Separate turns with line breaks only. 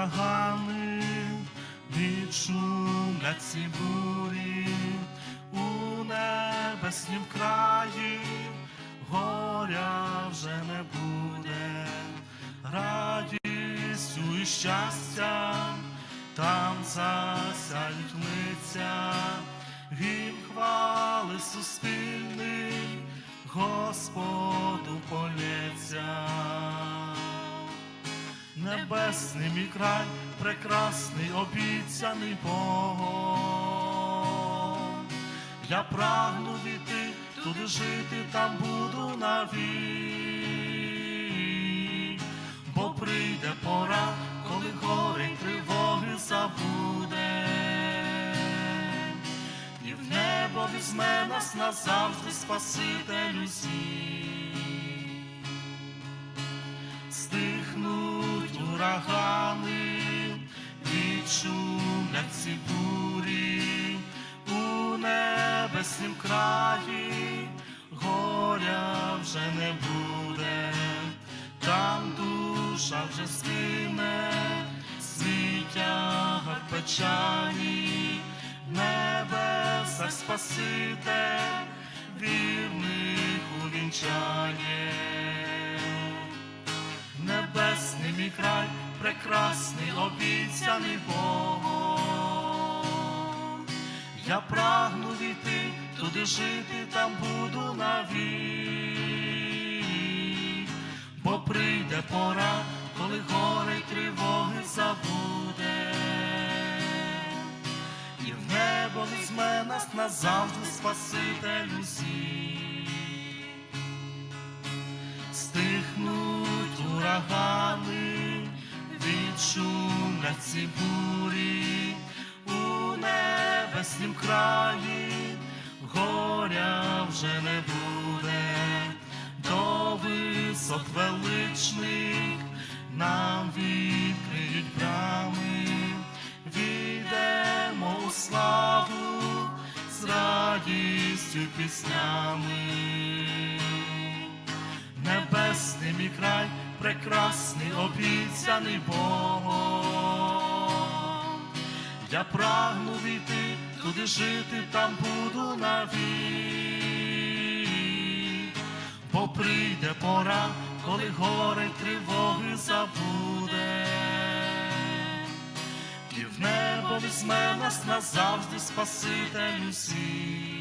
урагани, відшумлять ці бурі у небеснім краї, горя вже не буде, радістю і щастям, там засяють лиця, гімн хвали суспільний, Небесний мій край, прекрасний обіцяний Богом. Я прагну війти, туди жити, там буду навік. Бо прийде пора, коли гори й тривоги забуде. І в небо візьме нас назавжди Спаситель усіх урагани, відшумлять ці бурі у небеснім краї, горя вже не буде, там душа вже скине, свій тягар печалі, в небесах Спаситель, прекрасний обіцяний Богом. Я прагну війти, туди жити, там буду навік. Бо прийде пора, коли гори й тривоги забуде. І в небо візьме нас назавжди Спаситель усіх стихнуть урагани, відшумлять ці бурі у небеснім краї, горя вже не буде, до висот величних нам відкриють брами, війдемо у славу з радістю піснями. Небесний мій край, прекрасний обіцяний Богом. Я прагну війти, туди жити, там буду навік. Бо прийде пора, коли гори тривоги забуде. І в небо візьме нас назавжди Спаситель усіх.